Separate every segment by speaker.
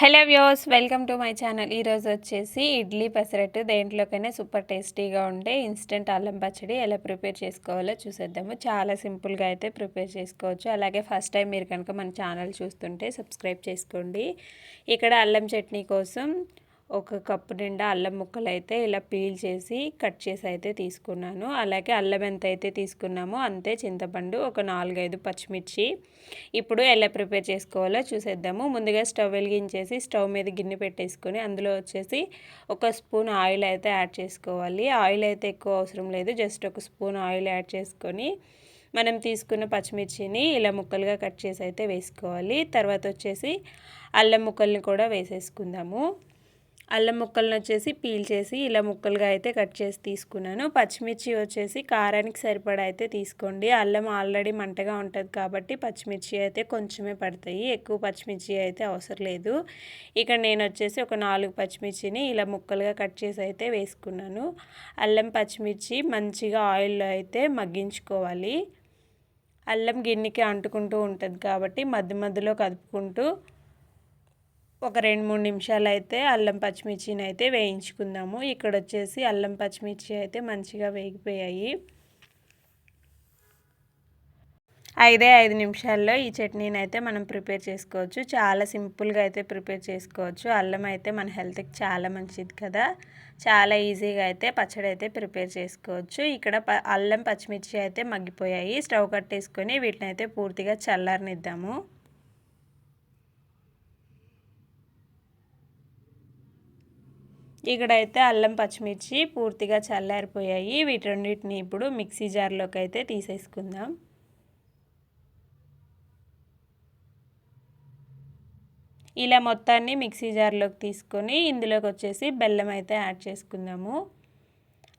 Speaker 1: Hello views welcome to my channel. ఈరోజు వచ్చేసి idli pesarattu దేంట్లోకైనా super టేస్టీగా ఉంటే ఇన్స్టెంట్ అల్లం పచ్చడి ఎలా ప్రిపేర్ చేసుకోవాలో చూసేద్దాము. చాలా సింపుల్గా అయితే ప్రిపేర్ చేసుకోవచ్చు. అలాగే ఫస్ట్ టైం మీరు కనుక మన ఛానల్ చూస్తుంటే సబ్స్క్రైబ్ చేసుకోండి. ఇక్కడ అల్లం చట్నీ కోసం ఒక కప్పు నిండా అల్లం ముక్కలు అయితే ఇలా పీల్ చేసి కట్ చేసి అయితే తీసుకున్నాను. అలాగే అల్లం ఎంత అయితే తీసుకున్నామో అంతే చింతపండు ఒక నాలుగైదు పచ్చిమిర్చి. ఇప్పుడు ఎలా ప్రిపేర్ చేసుకోవాలో చూసేద్దాము. ముందుగా స్టవ్ వెలిగించేసి స్టవ్ మీద గిన్నె పెట్టేసుకొని అందులో వచ్చేసి ఒక స్పూన్ ఆయిల్ అయితే యాడ్ చేసుకోవాలి. ఆయిల్ అయితే ఎక్కువ అవసరం లేదు. జస్ట్ ఒక స్పూన్ ఆయిల్ యాడ్ చేసుకొని మనం తీసుకున్న పచ్చిమిర్చిని ఇలా ముక్కలుగా కట్ చేసి అయితే వేసుకోవాలి. తర్వాత వచ్చేసి అల్లం ముక్కల్ని కూడా వేసేసుకుందాము. అల్లం ముక్కలను వచ్చేసి పీల్ చేసి ఇలా ముక్కలుగా అయితే కట్ చేసి తీసుకున్నాను. పచ్చిమిర్చి వచ్చేసి కారానికి సరిపడా అయితే తీసుకోండి. అల్లం ఆల్రెడీ మంటగా ఉంటుంది కాబట్టి పచ్చిమిర్చి అయితే కొంచెమే పడతాయి. ఎక్కువ పచ్చిమిర్చి అయితే అవసరం లేదు. ఇక్కడ నేను వచ్చేసి ఒక నాలుగు పచ్చిమిర్చిని ఇలా ముక్కలుగా కట్ చేసి అయితే వేసుకున్నాను. అల్లం పచ్చిమిర్చి మంచిగా ఆయిల్లో అయితే మగ్గించుకోవాలి. అల్లం గిన్నెకి అంటుకుంటూ ఉంటుంది కాబట్టి మధ్య మధ్యలో కదుపుకుంటూ ఒక రెండు మూడు నిమిషాలు అయితే అల్లం పచ్చిమిర్చిని అయితే వేయించుకుందాము. ఇక్కడ వచ్చేసి అల్లం పచ్చిమిర్చి అయితే మంచిగా వేగిపోయాయి. ఐదే ఐదు నిమిషాల్లో ఈ చట్నీని అయితే మనం ప్రిపేర్ చేసుకోవచ్చు. చాలా సింపుల్గా అయితే ప్రిపేర్ చేసుకోవచ్చు. అల్లం అయితే మన హెల్త్కి చాలా మంచిది కదా. చాలా ఈజీగా అయితే పచ్చడి అయితే ప్రిపేర్ చేసుకోవచ్చు. ఇక్కడ అల్లం పచ్చిమిర్చి అయితే మగ్గిపోయాయి. స్టవ్ కట్టేసుకొని వీటిని అయితే పూర్తిగా చల్లారనిద్దాము. ఇక్కడైతే అల్లం పచ్చిమిర్చి పూర్తిగా చల్లారిపోయాయి. వీటన్నిటిని ఇప్పుడు మిక్సీ జార్లోకి అయితే తీసేసుకుందాం. ఇలా మొత్తాన్ని మిక్సీ జార్లోకి తీసుకొని ఇందులోకి వచ్చేసి బెల్లం అయితే యాడ్ చేసుకుందాము.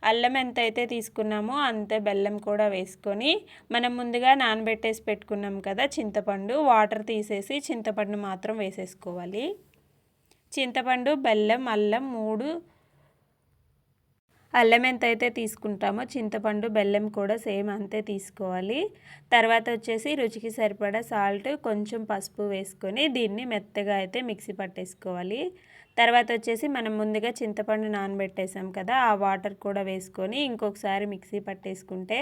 Speaker 1: అల్లం ఎంత అయితే తీసుకున్నామో అంతే బెల్లం కూడా వేసుకొని మనం ముందుగా నానబెట్టేసి పెట్టుకున్నాం కదా చింతపండు వాటర్ తీసేసి చింతపండు మాత్రం వేసేసుకోవాలి. చింతపండు బెల్లం అల్లం మూడు. అల్లం ఎంత అయితే తీసుకుంటామో చింతపండు బెల్లం కూడా సేమ్ అంతే తీసుకోవాలి. తర్వాత వచ్చేసి రుచికి సరిపడా సాల్ట్ కొంచెం పసుపు వేసుకొని దీన్ని మెత్తగా అయితే మిక్సీ పట్టేసుకోవాలి. తర్వాత వచ్చేసి మనం ముందుగా చింతపండు నానబెట్టేసాం కదా ఆ వాటర్ కూడా వేసుకొని ఇంకొకసారి మిక్సీ పట్టేసుకుంటే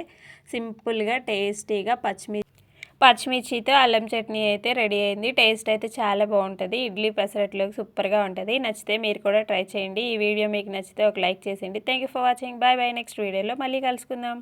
Speaker 1: సింపుల్గా టేస్టీగా పచ్చిమిర్చి పచ్చిమిర్చితో అల్లం చట్నీ అయితే రెడీ అయింది. టేస్ట్ అయితే చాలా బాగుంటుంది. ఇడ్లీ పెసరట్లోకి సూపర్గా ఉంటుంది. నచ్చితే మీరు కూడా ట్రై చేయండి. ఈ వీడియో మీకు నచ్చితే ఒక లైక్ చేసేయండి. Thank for watching bye bye next వీడియోలో మళ్ళీ కలుసుకుందాం.